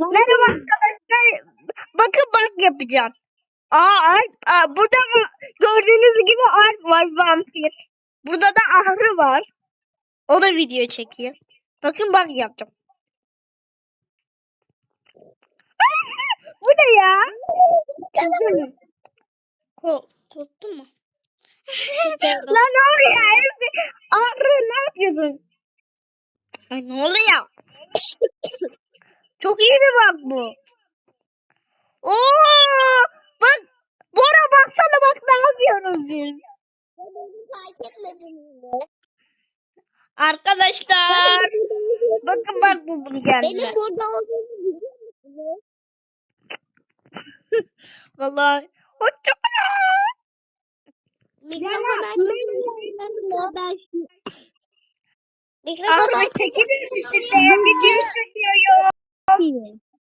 Merhaba arkadaşlar. Bakın bak yapacağım. Aa, Alp, aa, burada mı? Gördüğünüz gibi Alp var vampir. Burada da Ahri var. O da video çekiyor. Bakın bak yaptım. Bu ne ya? Ko korktun mu? Lan ne oluyor? Hepsi- Ahri ne yapıyorsun? Ay ne oluyor? Bak bu. Oo! Bak Bora baksana bak ne yapıyoruz biz. Fark etmedin mi? Arkadaşlar bakın bak bu bunu geldi. Benim burada olduğumu? Vallahi hoşçakalın. Mikrofon açık. Ben Mikrofon açık. çekilir misin? Video चाहिए